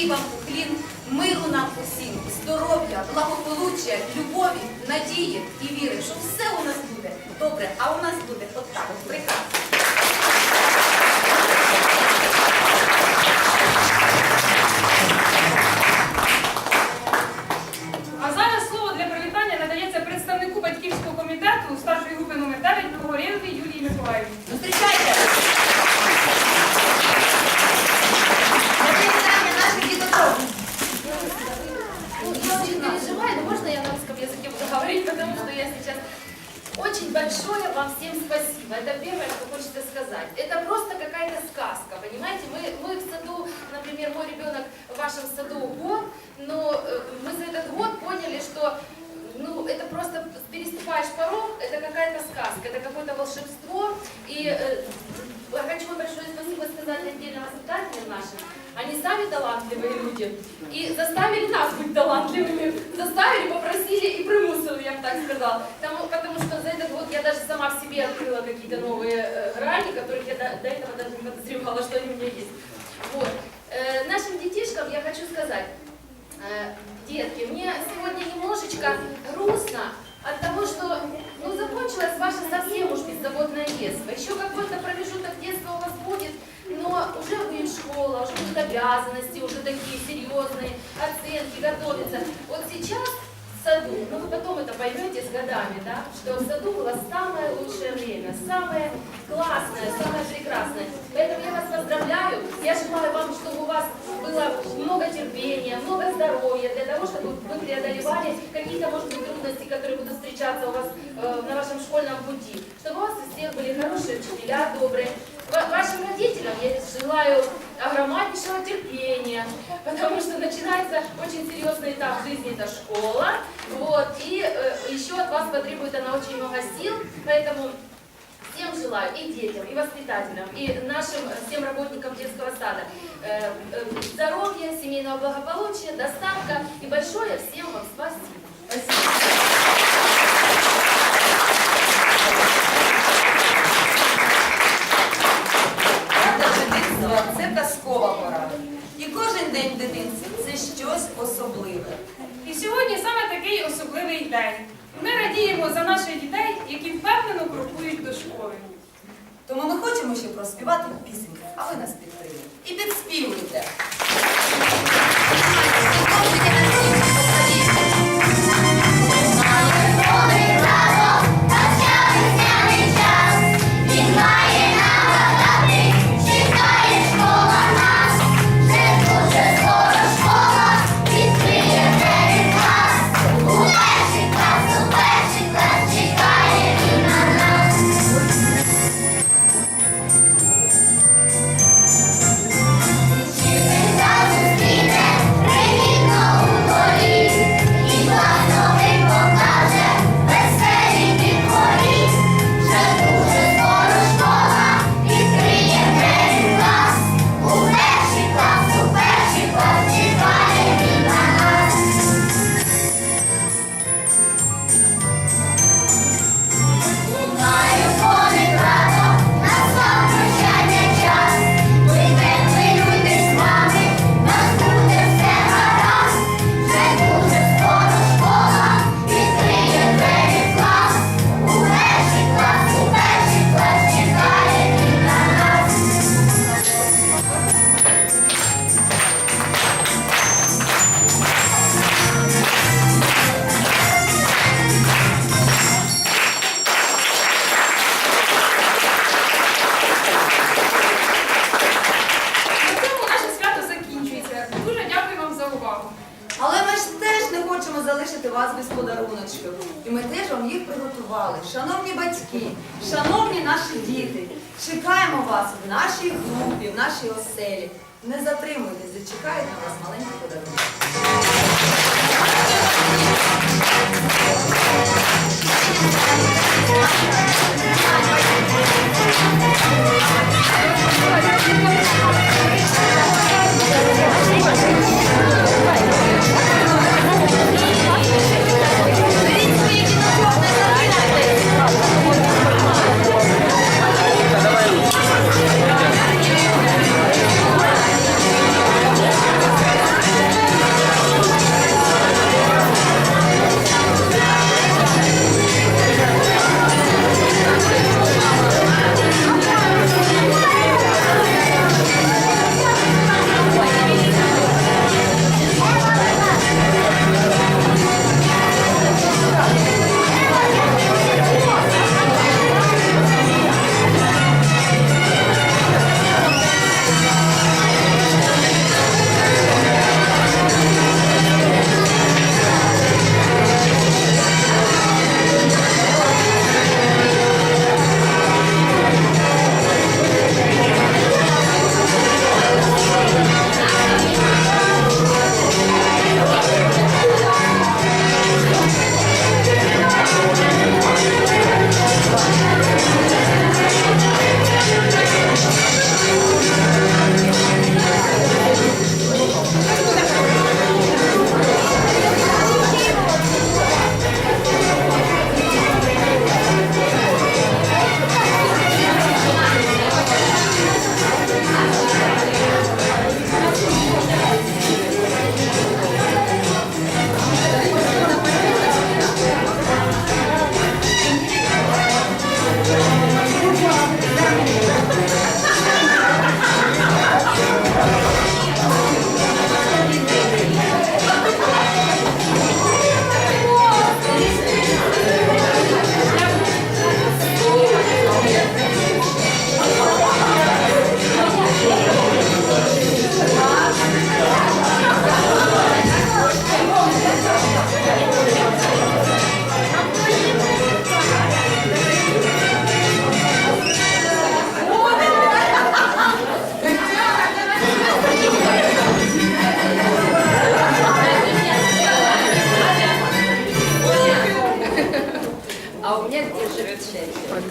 Спасибі вам велике, низький вам уклін, миру нам усім, здоров'я, благополуччя, любові, надії і віри, що все у нас буде добре, а у нас буде отак, от прекрасно. Очень переживаю, но можно я на русском языке буду говорить, потому что я сейчас... Очень большое вам всем спасибо. Это первое, что хочется сказать. Это просто какая-то сказка, понимаете? Мы, мы в саду, например, мой ребенок в вашем саду год, но э, мы за этот год поняли, что ну, это просто переступаешь порог, это какая-то сказка, это какое-то волшебство. И э, я хочу вам большое спасибо сказать отдельно воспитателям нашим. Они сами талантливые люди. И заставили нас быть талантливыми. Заставили, попросили и примусили, я бы так сказала. Потому, потому что за этот год я даже сама в себе открыла какие-то новые э, грани, которых я до, до этого даже не подозревала, что они у меня есть. Вот. Э, нашим детишкам я хочу сказать, Э, Детки, мне сегодня немножечко грустно от того, что ну, закончилось ваше совсем уж беззаботное детство. Еще какой-то промежуток детства у вас будет, но уже будет школа, уже будут обязанности, уже такие серьезные оценки готовятся. Вот сейчас саду, ну вы потом это поймете с годами, да, что в саду было самое лучшее время, самое классное, самое прекрасное. Поэтому я вас поздравляю, я желаю вам, чтобы у вас было много терпения, много здоровья, для того, чтобы вы преодолевали какие-то, может быть, трудности, которые будут встречаться у вас э, на вашем школьном пути. Чтобы у вас у всех были хорошие учителя, добрые. Ва- Вашим родителям я желаю огромнейшего терпения, потому что начинается очень серьезный этап жизни, это школа, вот, и э, еще от вас потребует она очень много сил, поэтому Всем желаю, и детям, и воспитателям, и нашим э, всем работникам детского сада э, э, здоровья, семейного благополучия, достатка и большое всем вам спасибо. Спасибо. День. Ми радіємо за наших дітей, які впевнено крокують до школи. Тому ми хочемо ще проспівати пісеньки, а ви нас підтримуєте. І підспівуйте. Хочемо залишити вас без подаруночків. І ми теж вам їх приготували. Шановні батьки, шановні наші діти, чекаємо вас в нашій групі, в нашій оселі. Не затримуйтесь, зачекають на вас маленькі подарунки.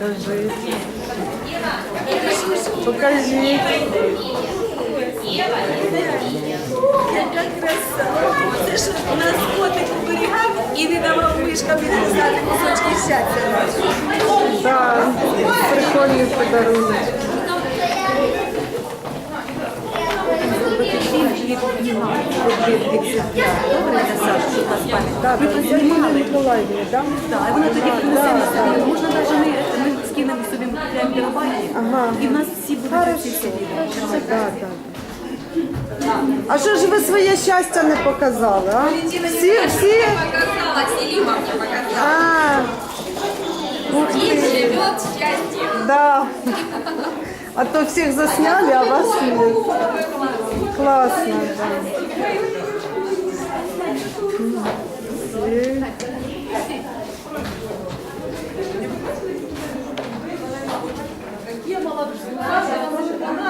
Покажи. Покажи. Яка краса. Це ж у нас котик оберігав і не давав мишкам відрізати кусочки щастя. Да, прикольний подарунок. Так, Ірина Миколаївна, так? Так, вона тоді принесе собі. Можна навіть ми, ми скинемо собі прямо телебачення. Ага. І в нас всі будуть всі сидіти. Так, так. А що ж ви своє щастя не показали, а? Всі, всі? Показала, Селима мне показала. А, ух Здесь ти. живет счастье. Да. А то всіх засняли, а вас нет. Класно, да. Все. Вона